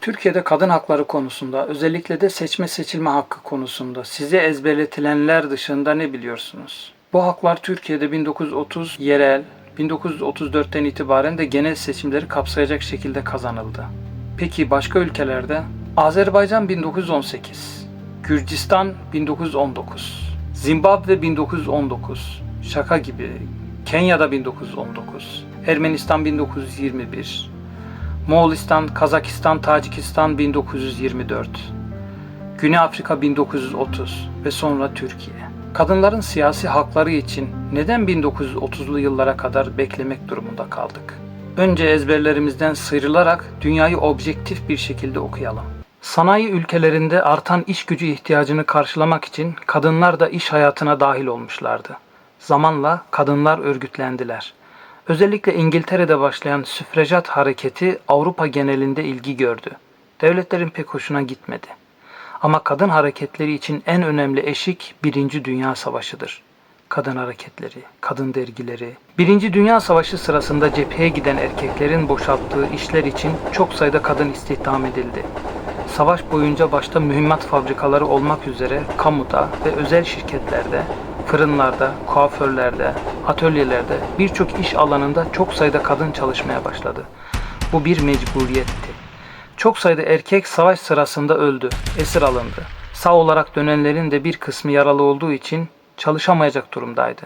Türkiye'de kadın hakları konusunda, özellikle de seçme seçilme hakkı konusunda size ezberletilenler dışında ne biliyorsunuz? Bu haklar Türkiye'de 1930 yerel, 1934'ten itibaren de genel seçimleri kapsayacak şekilde kazanıldı. Peki başka ülkelerde? Azerbaycan 1918, Gürcistan 1919, Zimbabwe 1919, şaka gibi, Kenya'da 1919, Ermenistan 1921, Moğolistan, Kazakistan, Tacikistan 1924, Güney Afrika 1930 ve sonra Türkiye. Kadınların siyasi hakları için neden 1930'lu yıllara kadar beklemek durumunda kaldık? Önce ezberlerimizden sıyrılarak dünyayı objektif bir şekilde okuyalım. Sanayi ülkelerinde artan iş gücü ihtiyacını karşılamak için kadınlar da iş hayatına dahil olmuşlardı. Zamanla kadınlar örgütlendiler. Özellikle İngiltere'de başlayan süfrejat hareketi Avrupa genelinde ilgi gördü. Devletlerin pek hoşuna gitmedi. Ama kadın hareketleri için en önemli eşik Birinci Dünya Savaşı'dır. Kadın hareketleri, kadın dergileri. Birinci Dünya Savaşı sırasında cepheye giden erkeklerin boşalttığı işler için çok sayıda kadın istihdam edildi. Savaş boyunca başta mühimmat fabrikaları olmak üzere kamuda ve özel şirketlerde, fırınlarda, kuaförlerde, atölyelerde birçok iş alanında çok sayıda kadın çalışmaya başladı. Bu bir mecburiyetti. Çok sayıda erkek savaş sırasında öldü, esir alındı. Sağ olarak dönenlerin de bir kısmı yaralı olduğu için çalışamayacak durumdaydı.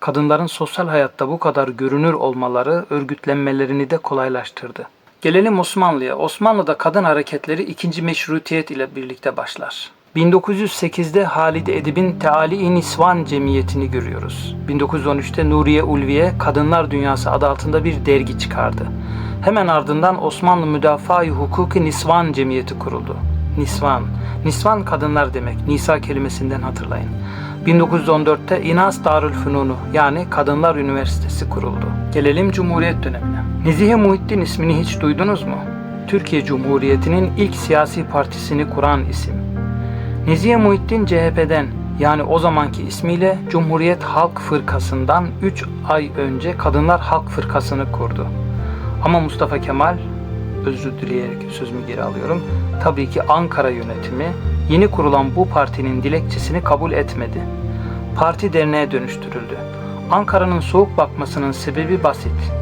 Kadınların sosyal hayatta bu kadar görünür olmaları örgütlenmelerini de kolaylaştırdı. Gelelim Osmanlı'ya. Osmanlı'da kadın hareketleri ikinci meşrutiyet ile birlikte başlar. 1908'de Halide Edip'in Teali-i Nisvan Cemiyeti'ni görüyoruz. 1913'te Nuriye Ulviye Kadınlar Dünyası adı altında bir dergi çıkardı. Hemen ardından Osmanlı Müdafaa-i Hukuki Nisvan Cemiyeti kuruldu. Nisvan, Nisvan kadınlar demek. Nisa kelimesinden hatırlayın. 1914'te İnas Darülfünunu yani Kadınlar Üniversitesi kuruldu. Gelelim Cumhuriyet dönemine. Nezihe Muhittin ismini hiç duydunuz mu? Türkiye Cumhuriyeti'nin ilk siyasi partisini kuran isim. Nezihe Muhittin CHP'den yani o zamanki ismiyle Cumhuriyet Halk Fırkası'ndan 3 ay önce Kadınlar Halk Fırkası'nı kurdu. Ama Mustafa Kemal, özür dileyerek sözümü geri alıyorum, tabii ki Ankara yönetimi yeni kurulan bu partinin dilekçesini kabul etmedi. Parti derneğe dönüştürüldü. Ankara'nın soğuk bakmasının sebebi basit.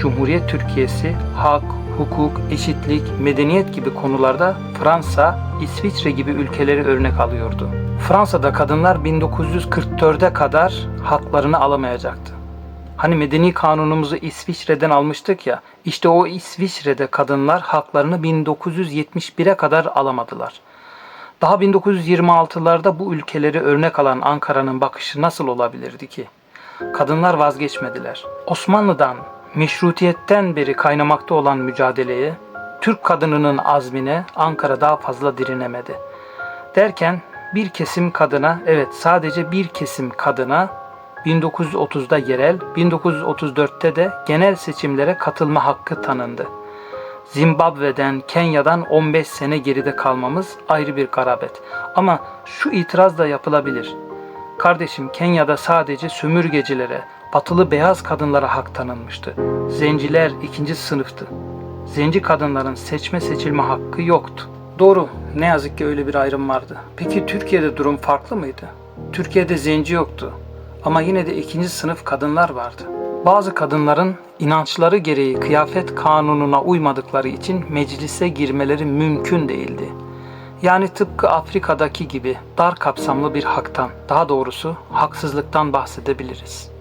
Cumhuriyet Türkiye'si hak, hukuk, eşitlik, medeniyet gibi konularda Fransa, İsviçre gibi ülkeleri örnek alıyordu. Fransa'da kadınlar 1944'e kadar haklarını alamayacaktı. Hani medeni kanunumuzu İsviçre'den almıştık ya, işte o İsviçre'de kadınlar haklarını 1971'e kadar alamadılar. Daha 1926'larda bu ülkeleri örnek alan Ankara'nın bakışı nasıl olabilirdi ki? Kadınlar vazgeçmediler. Osmanlı'dan, meşrutiyetten beri kaynamakta olan mücadeleye, Türk kadınının azmine Ankara daha fazla direnemedi. Derken bir kesim kadına, evet sadece bir kesim kadına 1930'da yerel, 1934'te de genel seçimlere katılma hakkı tanındı. Zimbabwe'den, Kenya'dan 15 sene geride kalmamız ayrı bir garabet. Ama şu itiraz da yapılabilir. Kardeşim Kenya'da sadece sömürgecilere, batılı beyaz kadınlara hak tanınmıştı. Zenciler ikinci sınıftı. Zenci kadınların seçme seçilme hakkı yoktu. Doğru, ne yazık ki öyle bir ayrım vardı. Peki Türkiye'de durum farklı mıydı? Türkiye'de zenci yoktu. Ama yine de ikinci sınıf kadınlar vardı. Bazı kadınların inançları gereği kıyafet kanununa uymadıkları için meclise girmeleri mümkün değildi. Yani tıpkı Afrika'daki gibi dar kapsamlı bir haktan, daha doğrusu haksızlıktan bahsedebiliriz.